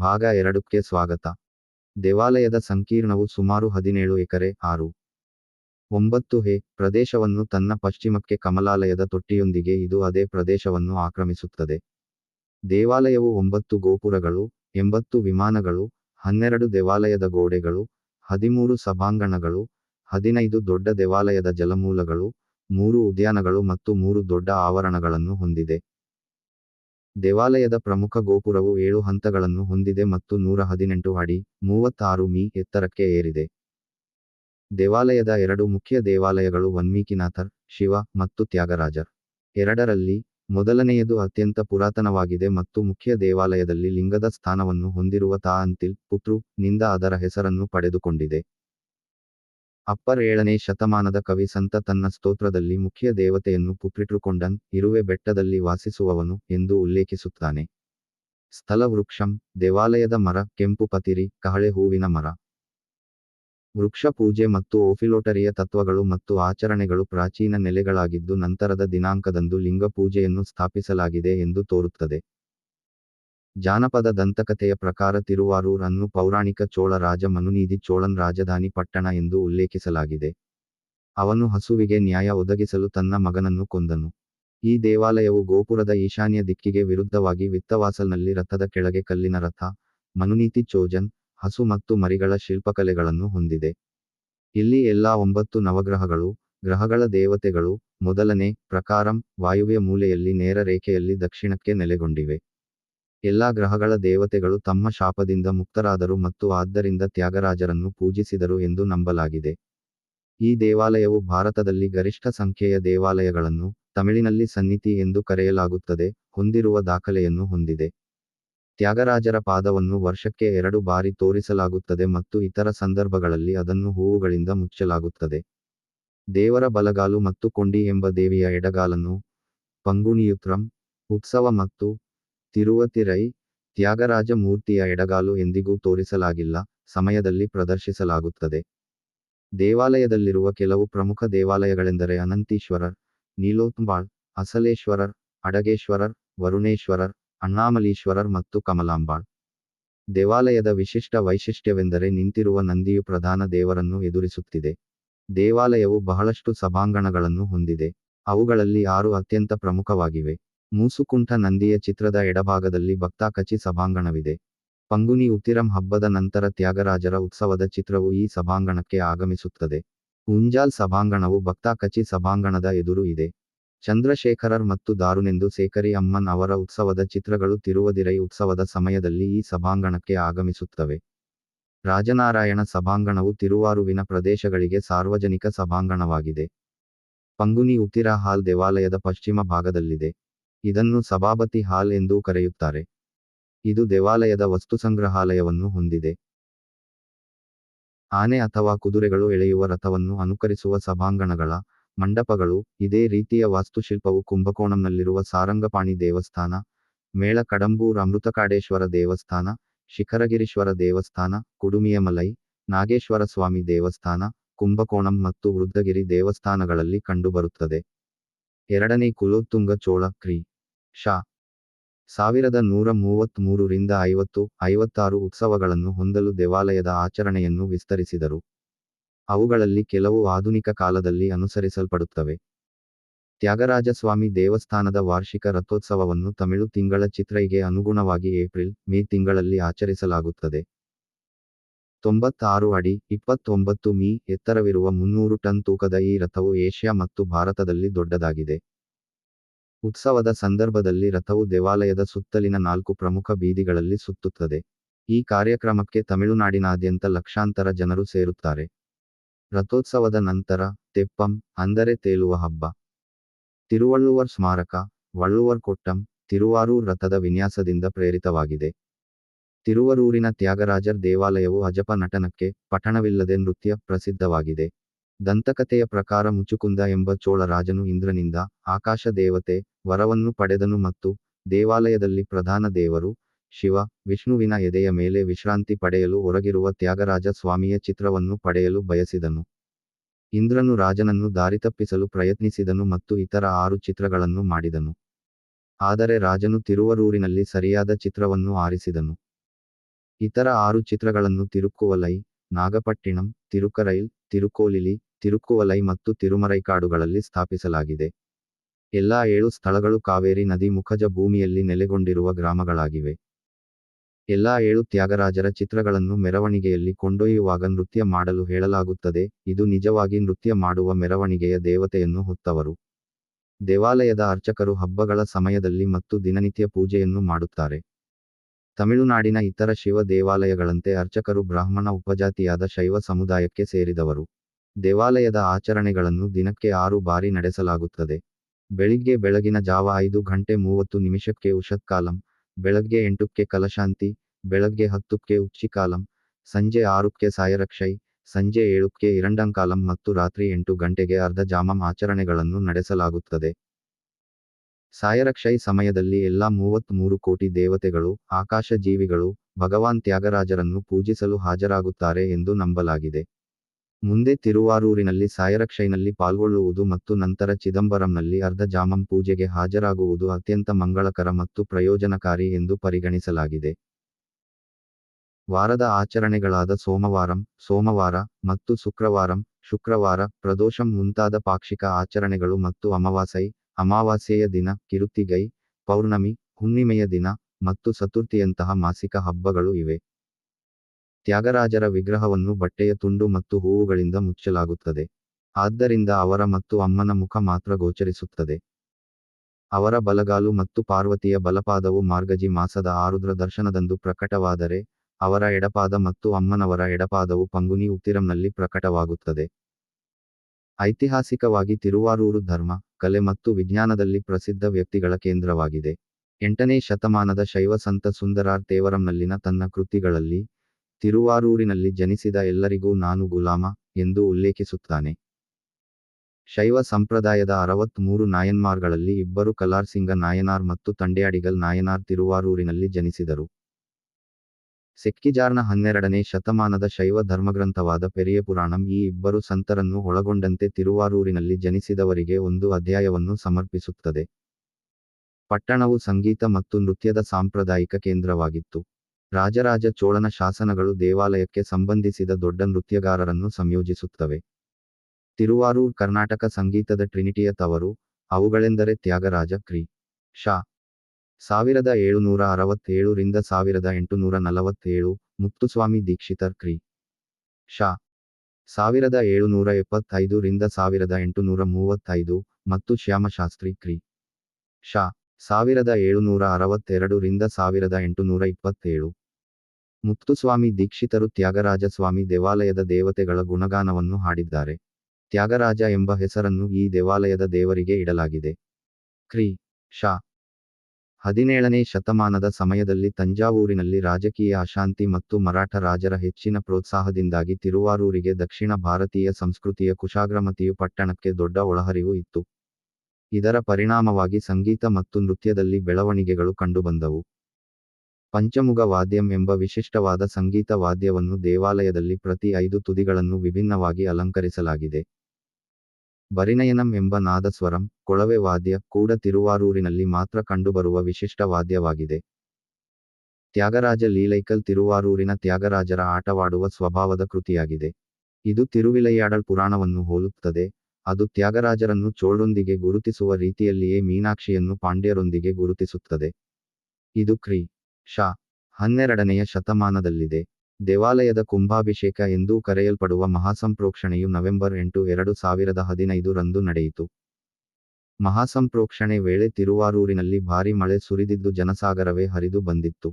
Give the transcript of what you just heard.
ಭಾಗ ಎರಡಕ್ಕೆ ಸ್ವಾಗತ. ದೇವಾಲಯದ ಸಂಕೀರ್ಣವು ಸುಮಾರು ಹದಿನೇಳು ಎಕರೆ, ಆರು. ಒಂಬತ್ತು ಹೆ, ಪ್ರದೇಶವನ್ನು ತನ್ನ ಪಶ್ಚಿಮಕ್ಕೆ ಕಮಲಾಲಯದ ತೊಟ್ಟಿಯೊಂದಿಗೆ ಇದು ಅದೇ ಪ್ರದೇಶವನ್ನು ಆಕ್ರಮಿಸುತ್ತದೆ. ದೇವಾಲಯವು ಒಂಬತ್ತು ಗೋಪುರಗಳು, ಎಂಬತ್ತು ವಿಮಾನಗಳು, ಹನ್ನೆರಡು ದೇವಾಲಯದ ಗೋಡೆಗಳು, ಹದಿಮೂರು ಸಭಾಂಗಣಗಳು, ಹದಿನೈದು ದೊಡ್ಡ ದೇವಾಲಯದ ಜಲಮೂಲಗಳು, ಮೂರು ಉದ್ಯಾನಗಳು ಮತ್ತು ಮೂರು ದೊಡ್ಡ ಆವರಣಗಳನ್ನು ಹೊಂದಿದೆ. ದೇವಾಲಯದ ಪ್ರಮುಖ ಗೋಪುರವು ಏಳು ಹಂತಗಳನ್ನು ಹೊಂದಿದೆ ಮತ್ತು ನೂರ ಹದಿನೆಂಟು ಅಡಿ, ಮೂವತ್ತಾರು ಮೀ ಎತ್ತರಕ್ಕೆ ಏರಿದೆ. ದೇವಾಲಯದ ಎರಡು ಮುಖ್ಯ ದೇವಾಲಯಗಳು ವನ್ಮೀಕಿನಾಥರ್ ಶಿವ ಮತ್ತು ತ್ಯಾಗರಾಜರ್. ಎರಡರಲ್ಲಿ, ಮೊದಲನೆಯದು ಅತ್ಯಂತ ಪುರಾತನವಾಗಿದೆ ಮತ್ತು ಮುಖ್ಯ ದೇವಾಲಯದಲ್ಲಿ ಲಿಂಗದ ಸ್ಥಾನವನ್ನು ಹೊಂದಿರುವ ತಾ ಅಂತಿಲ್ ಪುತ್ರು, ನಿಂದ ಅದರ ಹೆಸರನ್ನು ಪಡೆದುಕೊಂಡಿದೆ. ಅಪ್ಪರ್ ಏಳನೇ ಶತಮಾನದ ಕವಿ ಸಂತ ತನ್ನ ಸ್ತೋತ್ರದಲ್ಲಿ ಮುಖ್ಯ ದೇವತೆಯನ್ನು ಕುಪ್ಪಿಟ್ಟುಕೊಂಡನ್, ಇರುವೆ ಬೆಟ್ಟದಲ್ಲಿ ವಾಸಿಸುವವನು ಎಂದು ಉಲ್ಲೇಖಿಸುತ್ತಾನೆ. ಸ್ಥಳ ವೃಕ್ಷಂ ದೇವಾಲಯದ ಮರ, ಕೆಂಪು ಪತಿರಿ, ಕಹಳೆ ಹೂವಿನ ಮರ. ವೃಕ್ಷ ಪೂಜೆ ಮತ್ತು ಓಫಿಲೋಟರಿಯ ತತ್ವಗಳು ಮತ್ತು ಆಚರಣೆಗಳು ಪ್ರಾಚೀನ ನೆಲೆಗಳಾಗಿದ್ದು ನಂತರದ ದಿನಾಂಕದಂದು ಲಿಂಗ ಪೂಜೆಯನ್ನು ಸ್ಥಾಪಿಸಲಾಗಿದೆ ಎಂದು ತೋರುತ್ತದೆ. ಜಾನಪದ ದಂತಕಥೆಯ ಪ್ರಕಾರ ತಿರುವಾರೂರನ್ನು ಪೌರಾಣಿಕ ಚೋಳ ರಾಜ ಮನುನೀದಿ ಚೋಳನ್ ರಾಜಧಾನಿ ಪಟ್ಟಣ ಎಂದು ಉಲ್ಲೇಖಿಸಲಾಗಿದೆ. ಅವನು ಹಸುವಿಗೆ ನ್ಯಾಯ ಒದಗಿಸಲು ತನ್ನ ಮಗನನ್ನು ಕೊಂದನು. ಈ ದೇವಾಲಯವು ಗೋಪುರದ ಈಶಾನ್ಯ ದಿಕ್ಕಿಗೆ ವಿರುದ್ಧವಾಗಿ ವಿತ್ತವಾಸಲ್ನಲ್ಲಿ ರಥದ ಕೆಳಗೆ ಕಲ್ಲಿನ ರಥ ಮನುನೀತಿ ಚೋಜನ್, ಹಸು ಮತ್ತು ಮರಿಗಳ ಶಿಲ್ಪಕಲೆಗಳನ್ನು ಹೊಂದಿದೆ. ಇಲ್ಲಿ ಎಲ್ಲಾ ಒಂಬತ್ತು ನವಗ್ರಹಗಳು, ಗ್ರಹಗಳ ದೇವತೆಗಳು, ಮೊದಲನೇ ಪ್ರಕಾರಂ ವಾಯುವ್ಯ ಮೂಲೆಯಲ್ಲಿ ನೇರ ರೇಖೆಯಲ್ಲಿ ದಕ್ಷಿಣಕ್ಕೆ ನೆಲೆಗೊಂಡಿವೆ. ಎಲ್ಲಾ ಗ್ರಹಗಳ ದೇವತೆಗಳು ತಮ್ಮ ಶಾಪದಿಂದ ಮುಕ್ತರಾದರು ಮತ್ತು ಆದ್ದರಿಂದ ತ್ಯಾಗರಾಜರನ್ನು ಪೂಜಿಸಿದರು ಎಂದು ನಂಬಲಾಗಿದೆ. ಈ ದೇವಾಲಯವು ಭಾರತದಲ್ಲಿ ಗರಿಷ್ಠ ಸಂಖ್ಯೆಯ ದೇವಾಲಯಗಳನ್ನು ತಮಿಳಿನಲ್ಲಿ ಸನ್ನಿತಿ ಎಂದು ಕರೆಯಲಾಗುತ್ತದೆ, ಹೊಂದಿರುವ ದಾಖಲೆಯನ್ನು ಹೊಂದಿದೆ. ತ್ಯಾಗರಾಜರ ಪಾದವನ್ನು ವರ್ಷಕ್ಕೆ ಎರಡು ಬಾರಿ ತೋರಿಸಲಾಗುತ್ತದೆ ಮತ್ತು ಇತರ ಸಂದರ್ಭಗಳಲ್ಲಿ ಅದನ್ನು ಹೂವುಗಳಿಂದ ಮುಚ್ಚಲಾಗುತ್ತದೆ. ದೇವರ ಬಲಗಾಲು ಮತ್ತು ಕೊಂಡಿ ಎಂಬ ದೇವಿಯ ಎಡಗಾಲನ್ನು ಪಂಗುಣಿಯುತ್ರಂ, ಉತ್ಸವ ಮತ್ತು ತಿರುವತಿರೈ ತ್ಯಾಗರಾಜ ಮೂರ್ತಿಯ ಎಡಗಾಲು ಎಂದಿಗೂ ತೋರಿಸಲಾಗಿಲ್ಲ, ಸಮಯದಲ್ಲಿ ಪ್ರದರ್ಶಿಸಲಾಗುತ್ತದೆ. ದೇವಾಲಯದಲ್ಲಿರುವ ಕೆಲವು ಪ್ರಮುಖ ದೇವಾಲಯಗಳೆಂದರೆ ಅನಂತೀಶ್ವರರ್, ನೀಲೋತ್ಂಬಾಳ್, ಅಸಲೇಶ್ವರರ್, ಅಡಗೇಶ್ವರರ್, ವರುಣೇಶ್ವರರ್, ಅಣ್ಣಾಮಲೀಶ್ವರರ್ ಮತ್ತು ಕಮಲಾಂಬಾಳ್. ದೇವಾಲಯದ ವಿಶಿಷ್ಟ ವೈಶಿಷ್ಟ್ಯವೆಂದರೆ ನಿಂತಿರುವ ನಂದಿಯು ಪ್ರಧಾನ ದೇವರನ್ನು ಎದುರಿಸುತ್ತಿದೆ. ದೇವಾಲಯವು ಬಹಳಷ್ಟು ಸಭಾಂಗಣಗಳನ್ನು ಹೊಂದಿದೆ. ಅವುಗಳಲ್ಲಿ ಆರು ಅತ್ಯಂತ ಪ್ರಮುಖವಾಗಿವೆ. ಮೂಸುಕುಂಠ ನಂದಿಯ ಚಿತ್ರದ ಎಡಭಾಗದಲ್ಲಿ ಭಕ್ತಾಕಚಿ ಸಭಾಂಗಣವಿದೆ. ಪಂಗುನಿ ಉತ್ತಿರಂ ಹಬ್ಬದ ನಂತರ ತ್ಯಾಗರಾಜರ ಉತ್ಸವದ ಚಿತ್ರವು ಈ ಸಭಾಂಗಣಕ್ಕೆ ಆಗಮಿಸುತ್ತದೆ. ಉಂಜಾಲ್ ಸಭಾಂಗಣವು ಭಕ್ತಾಕಚಿ ಸಭಾಂಗಣದ ಎದುರು ಇದೆ. ಚಂದ್ರಶೇಖರರ್ ಮತ್ತು ದಾರುನೆಂದು ಸೇಕರಿ ಅಮ್ಮನ್ ಅವರ ಉತ್ಸವದ ಚಿತ್ರಗಳು ತಿರುವದಿರೈ ಉತ್ಸವದ ಸಮಯದಲ್ಲಿ ಈ ಸಭಾಂಗಣಕ್ಕೆ ಆಗಮಿಸುತ್ತವೆ. ರಾಜನಾರಾಯಣ ಸಭಾಂಗಣವು ತಿರುವಾರುವಿನ ಪ್ರದೇಶಗಳಿಗೆ ಸಾರ್ವಜನಿಕ ಸಭಾಂಗಣವಾಗಿದೆ. ಪಂಗುನಿ ಉತ್ತಿರ ಹಾಲ್ ದೇವಾಲಯದ ಪಶ್ಚಿಮ ಭಾಗದಲ್ಲಿದೆ. ಇದನ್ನು ಸಭಾಪತಿ ಹಾಲ್ ಎಂದೂ ಕರೆಯುತ್ತಾರೆ. ಇದು ದೇವಾಲಯದ ವಸ್ತುಸಂಗ್ರಹಾಲಯವನ್ನು ಹೊಂದಿದೆ. ಆನೆ ಅಥವಾ ಕುದುರೆಗಳು ಎಳೆಯುವ ರಥವನ್ನು ಅನುಕರಿಸುವ ಸಭಾಂಗಣಗಳ, ಮಂಟಪಗಳು, ಇದೇ ರೀತಿಯ ವಾಸ್ತುಶಿಲ್ಪವು ಕುಂಭಕೋಣಂನಲ್ಲಿರುವ ಸಾರಂಗಪಾಣಿ ದೇವಸ್ಥಾನ ಮೇಳ ಕಡಂಬೂರ್ ಅಮೃತಕಾಡೇಶ್ವರ ದೇವಸ್ಥಾನ, ಶಿಖರಗಿರೀಶ್ವರ ದೇವಸ್ಥಾನ, ಕುಡುಮಿಯಮಲೈ ನಾಗೇಶ್ವರ ಸ್ವಾಮಿ ದೇವಸ್ಥಾನ, ಕುಂಭಕೋಣಂ ಮತ್ತು ವೃದ್ಧಗಿರಿ ದೇವಸ್ಥಾನಗಳಲ್ಲಿ ಕಂಡುಬರುತ್ತದೆ. ಎರಡನೇ ಕುಲೋತ್ತುಂಗ ಚೋಳ ಕ್ರಿ. ಶಾ. ಸಾವಿರದ ನೂರ ಮೂವತ್ತ್ಮೂರು ರಿಂದ ಐವತ್ತು, ಐವತ್ತಾರು ಉತ್ಸವಗಳನ್ನು ಹೊಂದಲು ದೇವಾಲಯದ ಆಚರಣೆಯನ್ನು ವಿಸ್ತರಿಸಿದರು. ಅವುಗಳಲ್ಲಿ ಕೆಲವು ಆಧುನಿಕ ಕಾಲದಲ್ಲಿ ಅನುಸರಿಸಲ್ಪಡುತ್ತವೆ. ತ್ಯಾಗರಾಜಸ್ವಾಮಿ ದೇವಸ್ಥಾನದ ವಾರ್ಷಿಕ ರಥೋತ್ಸವವನ್ನು ತಮಿಳು ತಿಂಗಳ ಚಿತ್ರೈಗೆ ಅನುಗುಣವಾಗಿ ಏಪ್ರಿಲ್, ಮೇ ತಿಂಗಳಲ್ಲಿ ಆಚರಿಸಲಾಗುತ್ತದೆ. ತೊಂಬತ್ತಾರು ಅಡಿ, ಇಪ್ಪತ್ತೊಂಬತ್ತು ಮೀ ಎತ್ತರವಿರುವ ಮುನ್ನೂರು ಟನ್ ತೂಕದ ಈ ರಥವು ಏಷ್ಯಾ ಮತ್ತು ಭಾರತದಲ್ಲಿ ದೊಡ್ಡದಾಗಿದೆ. ಉತ್ಸವದ ಸಂದರ್ಭದಲ್ಲಿ ರಥವು ದೇವಾಲಯದ ಸುತ್ತಲಿನ ನಾಲ್ಕು ಪ್ರಮುಖ ಬೀದಿಗಳಲ್ಲಿ ಸುತ್ತುತ್ತದೆ. ಈ ಕಾರ್ಯಕ್ರಮಕ್ಕೆ ತಮಿಳುನಾಡಿನಾದ್ಯಂತ ಲಕ್ಷಾಂತರ ಜನರು ಸೇರುತ್ತಾರೆ. ರಥೋತ್ಸವದ ನಂತರ ತೆಪ್ಪಂ, ಅಂದರೆ ತೇಲುವ ಹಬ್ಬ. ತಿರುವಳ್ಳುವರ್ ಸ್ಮಾರಕ, ವಳ್ಳುವರ್ ಕೊಟ್ಟಂ, ತಿರುವಾರೂರ್ ರಥದ ವಿನ್ಯಾಸದಿಂದ ಪ್ರೇರಿತವಾಗಿದೆ. ತಿರುವರೂರಿನ ತ್ಯಾಗರಾಜರ್ ದೇವಾಲಯವು ಅಜಪ ನಟನಕ್ಕೆ ಪಠಣವಿಲ್ಲದೆ ನೃತ್ಯ ಪ್ರಸಿದ್ಧವಾಗಿದೆ. ದಂತಕಥೆಯ ಪ್ರಕಾರ ಮುಚುಕುಂದ ಎಂಬ ಚೋಳ ರಾಜನು ಇಂದ್ರನಿಂದ ಆಕಾಶ ದೇವತೆ ವರವನ್ನು ಪಡೆದನು ಮತ್ತು ದೇವಾಲಯದಲ್ಲಿ ಪ್ರಧಾನ ದೇವರು ಶಿವ ವಿಷ್ಣುವಿನ ಎದೆಯ ಮೇಲೆ ವಿಶ್ರಾಂತಿ ಪಡೆಯಲು ಹೊರಗಿರುವ ತ್ಯಾಗರಾಜ ಸ್ವಾಮಿಯ ಚಿತ್ರವನ್ನು ಪಡೆಯಲು ಬಯಸಿದನು. ಇಂದ್ರನು ರಾಜನನ್ನು ದಾರಿತಪ್ಪಿಸಲು ಪ್ರಯತ್ನಿಸಿದನು ಮತ್ತು ಇತರ ಆರು ಚಿತ್ರಗಳನ್ನು ಮಾಡಿದನು. ಆದರೆ ರಾಜನು ತಿರುವರೂರಿನಲ್ಲಿ ಸರಿಯಾದ ಚಿತ್ರವನ್ನು ಆರಿಸಿದನು. ಇತರ ಆರು ಚಿತ್ರಗಳನ್ನು ತಿರುಕ್ಕುವಲೈ, ನಾಗಪಟ್ಟಿಣಂ, ತಿರುಕರೈಲ್, ತಿರುಕೋಲಿಲಿ, ತಿರುಕ್ಕುವಲೈ ಮತ್ತು ತಿರುಮರೈಕಾಡುಗಳಲ್ಲಿ ಸ್ಥಾಪಿಸಲಾಗಿದೆ. ಎಲ್ಲಾ ಏಳು ಸ್ಥಳಗಳು ಕಾವೇರಿ ನದಿ ಮುಖಜ ಭೂಮಿಯಲ್ಲಿ ನೆಲೆಗೊಂಡಿರುವ ಗ್ರಾಮಗಳಾಗಿವೆ. ಎಲ್ಲಾ ಏಳು ತ್ಯಾಗರಾಜರ ಚಿತ್ರಗಳನ್ನು ಮೆರವಣಿಗೆಯಲ್ಲಿ ಕೊಂಡೊಯ್ಯುವಾಗ ನೃತ್ಯ ಮಾಡಲು ಹೇಳಲಾಗುತ್ತದೆ. ಇದು ನಿಜವಾಗಿ ನೃತ್ಯ ಮಾಡುವ ಮೆರವಣಿಗೆಯ ದೇವತೆಯನ್ನು ಹೊತ್ತವರು. ದೇವಾಲಯದ ಅರ್ಚಕರು ಹಬ್ಬಗಳ ಸಮಯದಲ್ಲಿ ಮತ್ತು ದಿನನಿತ್ಯ ಪೂಜೆಯನ್ನು ಮಾಡುತ್ತಾರೆ. ತಮಿಳುನಾಡಿನ ಇತರ ಶಿವ ದೇವಾಲಯಗಳಂತೆ ಅರ್ಚಕರು ಬ್ರಾಹ್ಮಣ ಉಪಜಾತಿಯಾದ ಶೈವ ಸಮುದಾಯಕ್ಕೆ ಸೇರಿದವರು. ದೇವಾಲಯದ ಆಚರಣೆಗಳನ್ನು ದಿನಕ್ಕೆ ಆರು ಬಾರಿ ನಡೆಸಲಾಗುತ್ತದೆ. ಬೆಳಿಗ್ಗೆ ಬೆಳಗಿನ ಜಾವ ಐದು ಗಂಟೆ ಮೂವತ್ತು ನಿಮಿಷಕ್ಕೆ ಉಷತ್ ಕಾಲಂ, ಬೆಳಗ್ಗೆ ಎಂಟಕ್ಕೆ ಕಲಶಾಂತಿ, ಬೆಳಗ್ಗೆ ಹತ್ತಕ್ಕೆ ಉಚ್ಚಿಕಾಲಂ ಸಂಜೆ ಆರುಕ್ಕೆ ಸಾಯರಕ್ಷೈ, ಸಂಜೆ ಏಳುಕ್ಕೆ ಇರಂಡಂಕಾಲಂ ಮತ್ತು ರಾತ್ರಿ ಎಂಟು ಗಂಟೆಗೆ ಅರ್ಧ ಜಾಮಂ ಆಚರಣೆಗಳನ್ನು ನಡೆಸಲಾಗುತ್ತದೆ. ಸಾಯರಕ್ಷೈ ಸಮಯದಲ್ಲಿ ಎಲ್ಲಾ ಮೂವತ್ತ್ಮೂರು ಕೋಟಿ ದೇವತೆಗಳು ಆಕಾಶ ಜೀವಿಗಳು ಭಗವಾನ್ ತ್ಯಾಗರಾಜರನ್ನು ಪೂಜಿಸಲು ಹಾಜರಾಗುತ್ತಾರೆ ಎಂದು ನಂಬಲಾಗಿದೆ. ಮುಂದೆ ತಿರುವಾರೂರಿನಲ್ಲಿ ಸಾಯರಕ್ಷೈನಲ್ಲಿ ಪಾಲ್ಗೊಳ್ಳುವುದು ಮತ್ತು ನಂತರ ಚಿದಂಬರಂನಲ್ಲಿ ಅರ್ಧ ಜಾಮಂ ಪೂಜೆಗೆ ಹಾಜರಾಗುವುದು ಅತ್ಯಂತ ಮಂಗಳಕರ ಮತ್ತು ಪ್ರಯೋಜನಕಾರಿ ಎಂದು ಪರಿಗಣಿಸಲಾಗಿದೆ. ವಾರದ ಆಚರಣೆಗಳಾದ ಸೋಮವಾರಂ, ಸೋಮವಾರ ಮತ್ತು ಶುಕ್ರವಾರಂ, ಶುಕ್ರವಾರ, ಪ್ರದೋಷಂ ಮುಂತಾದ ಪಾಕ್ಷಿಕ ಆಚರಣೆಗಳು ಮತ್ತು ಅಮಾವಾಸೈ ಅಮಾವಾಸ್ಯೆಯ ದಿನ, ಕಿರುತಿಗೈ, ಪೌರ್ಣಮಿ, ಹುಣ್ಣಿಮೆಯ ದಿನ ಮತ್ತು ಚತುರ್ಥಿಯಂತಹ ಮಾಸಿಕ ಹಬ್ಬಗಳು ಇವೆ. ತ್ಯಾಗರಾಜರ ವಿಗ್ರಹವನ್ನು ಬಟ್ಟೆಯ ತುಂಡು ಮತ್ತು ಹೂವುಗಳಿಂದ ಮುಚ್ಚಲಾಗುತ್ತದೆ. ಆದ್ದರಿಂದ ಅವರ ಮತ್ತು ಅಮ್ಮನ ಮುಖ ಮಾತ್ರ ಗೋಚರಿಸುತ್ತದೆ. ಅವರ ಬಲಗಾಲು ಮತ್ತು ಪಾರ್ವತಿಯ ಬಲಪಾದವು ಮಾರ್ಗಜಿ ಮಾಸದ ಆರುದ್ರ ದರ್ಶನದಂದು ಪ್ರಕಟವಾದರೆ, ಅವರ ಎಡಪಾದ ಮತ್ತು ಅಮ್ಮನವರ ಎಡಪಾದವು ಪಂಗುನಿ ಉತ್ತಿರಂನಲ್ಲಿ ಪ್ರಕಟವಾಗುತ್ತದೆ. ಐತಿಹಾಸಿಕವಾಗಿ ತಿರುವಾರೂರು ಧರ್ಮ, ಕಲೆ ಮತ್ತು ವಿಜ್ಞಾನದಲ್ಲಿ ಪ್ರಸಿದ್ಧ ವ್ಯಕ್ತಿಗಳ ಕೇಂದ್ರವಾಗಿದೆ. ಎಂಟನೇ ಶತಮಾನದ ಶೈವ ಸಂತ ಸುಂದರಾರ್ ತೇವರಂನಲ್ಲಿನ ತನ್ನ ಕೃತಿಗಳಲ್ಲಿ ತಿರುವಾರೂರಿನಲ್ಲಿ ಜನಿಸಿದ ಎಲ್ಲರಿಗೂ ನಾನು ಗುಲಾಮ ಎಂದು ಉಲ್ಲೇಖಿಸುತ್ತಾನೆ. ಶೈವ ಸಂಪ್ರದಾಯದ ಅರವತ್ಮೂರು ನಾಯನ್ಮಾರ್ಗಳಲ್ಲಿ ಇಬ್ಬರು ಕಲಾರ್ಸಿಂಗ ನಾಯನಾರ್ ಮತ್ತು ತಂಡ್ಯಾಡಿಗಲ್ ನಾಯನಾರ್ ತಿರುವಾರೂರಿನಲ್ಲಿ ಜನಿಸಿದರು. ಸೆಕ್ಕಿಜಾರ್ನ ಹನ್ನೆರಡನೇ ಶತಮಾನದ ಶೈವ ಧರ್ಮಗ್ರಂಥವಾದ ಪೆರಿಯ ಪುರಾಣಂ ಈ ಇಬ್ಬರು ಸಂತರನ್ನು ಒಳಗೊಂಡಂತೆ ತಿರುವಾರೂರಿನಲ್ಲಿ ಜನಿಸಿದವರಿಗೆ ಒಂದು ಅಧ್ಯಾಯವನ್ನು ಸಮರ್ಪಿಸುತ್ತದೆ. ಪಟ್ಟಣವು ಸಂಗೀತ ಮತ್ತು ನೃತ್ಯದ ಸಾಂಪ್ರದಾಯಿಕ ಕೇಂದ್ರವಾಗಿತ್ತು. ರಾಜರಾಜ ಚೋಳನ ಶಾಸನಗಳು ದೇವಾಲಯಕ್ಕೆ ಸಂಬಂಧಿಸಿದ ದೊಡ್ಡ ನೃತ್ಯಗಾರರನ್ನು ಸಂಯೋಜಿಸುತ್ತವೆ. ತಿರುವಾರೂರ್ ಕರ್ನಾಟಕ ಸಂಗೀತದ ಟ್ರಿನಿಟಿಯ ತವರು, ಅವುಗಳೆಂದರೆ ತ್ಯಾಗರಾಜ ಕ್ರಿ. ಶಾ. ಸಾವಿರದ ಏಳುನೂರ ಅರವತ್ತೇಳು ರಿಂದ ಸಾವಿರದ ಎಂಟುನೂರ ನಲವತ್ತೇಳು, ಮುತ್ತುಸ್ವಾಮಿ ದೀಕ್ಷಿತರ್ ಕ್ರಿ. ಶಾ. ಸಾವಿರದ ಏಳುನೂರ ಎಪ್ಪತ್ತೈದು ರಿಂದ ಸಾವಿರದ ಎಂಟುನೂರ ಮೂವತ್ತೈದು, ಮತ್ತು ಶ್ಯಾಮಶಾಸ್ತ್ರಿ ಕ್ರಿ. ಶಾ. ಸಾವಿರದ ಏಳುನೂರ ಅರವತ್ತೆರಡು ರಿಂದ ಸಾವಿರದ ಎಂಟುನೂರ ಇಪ್ಪತ್ತೇಳು. ಮುತ್ತುಸ್ವಾಮಿ ದೀಕ್ಷಿತರು ತ್ಯಾಗರಾಜ ಸ್ವಾಮಿ ದೇವಾಲಯದ ದೇವತೆಗಳ ಗುಣಗಾನವನ್ನು ಹಾಡಿದ್ದಾರೆ. ತ್ಯಾಗರಾಜ ಎಂಬ ಹೆಸರನ್ನು ಈ ದೇವಾಲಯದ ದೇವರಿಗೆ ಇಡಲಾಗಿದೆ. ಕ್ರಿ. ಶಾ. ಹದಿನೇಳನೇ ಶತಮಾನದ ಸಮಯದಲ್ಲಿ ತಂಜಾವೂರಿನಲ್ಲಿ ರಾಜಕೀಯ ಅಶಾಂತಿ ಮತ್ತು ಮರಾಠ ರಾಜರ ಹೆಚ್ಚಿನ ಪ್ರೋತ್ಸಾಹದಿಂದಾಗಿ ತಿರುವಾರೂರಿಗೆ ದಕ್ಷಿಣ ಭಾರತೀಯ ಸಂಸ್ಕೃತಿಯ ಕುಶಾಗ್ರಮತಿಯು ಪಟ್ಟಣಕ್ಕೆ ದೊಡ್ಡ ಒಳಹರಿವು ಇತ್ತು. ಇದರ ಪರಿಣಾಮವಾಗಿ ಸಂಗೀತ ಮತ್ತು ನೃತ್ಯದಲ್ಲಿ ಬೆಳವಣಿಗೆಗಳು ಕಂಡುಬಂದವು. ಪಂಚಮುಗ ವಾದ್ಯಂ ಎಂಬ ವಿಶಿಷ್ಟವಾದ ಸಂಗೀತ ವಾದ್ಯವನ್ನು ದೇವಾಲಯದಲ್ಲಿ ಪ್ರತಿ ಐದು ತುದಿಗಳನ್ನು ವಿಭಿನ್ನವಾಗಿ ಅಲಂಕರಿಸಲಾಗಿದೆ. ಬರಿನಯನಂ ಎಂಬ ನಾದಸ್ವರಂ, ಕೊಳವೆ ವಾದ್ಯ, ಕೂಡ ತಿರುವಾರೂರಿನಲ್ಲಿ ಮಾತ್ರ ಕಂಡುಬರುವ ವಿಶಿಷ್ಟ ವಾದ್ಯವಾಗಿದೆ. ತ್ಯಾಗರಾಜ ಲೀಲೈಕಲ್ ತಿರುವಾರೂರಿನ ತ್ಯಾಗರಾಜರ ಆಟವಾಡುವ ಸ್ವಭಾವದ ಕೃತಿಯಾಗಿದೆ. ಇದು ತಿರುವಿಲೈಯಾಡಳ್ ಪುರಾಣವನ್ನು ಹೋಲುತ್ತದೆ. ಅದು ತ್ಯಾಗರಾಜರನ್ನು ಚೋಳೊಂದಿಗೆ ಗುರುತಿಸುವ ರೀತಿಯಲ್ಲಿಯೇ ಮೀನಾಕ್ಷಿಯನ್ನು ಪಾಂಡ್ಯರೊಂದಿಗೆ ಗುರುತಿಸುತ್ತದೆ. ಇದು ಕ್ರಿ. ಶಾ. ಹನ್ನೆರಡನೆಯ ಶತಮಾನದಲ್ಲಿದೆ. ದೇವಾಲಯದ ಕುಂಭಾಭಿಷೇಕ ಎಂದೂ ಕರೆಯಲ್ಪಡುವ ಮಹಾಸಂಪ್ರೋಕ್ಷಣೆಯು ನವೆಂಬರ್ ಎಂಟು, ಎರಡು ಸಾವಿರದ ಹದಿನೈದು ರಂದು ನಡೆಯಿತು. ಮಹಾಸಂಪ್ರೋಕ್ಷಣೆ ವೇಳೆ ತಿರುವಾರೂರಿನಲ್ಲಿ ಭಾರಿ ಮಳೆ ಸುರಿದಿದ್ದು ಜನಸಾಗರವೇ ಹರಿದು ಬಂದಿತ್ತು.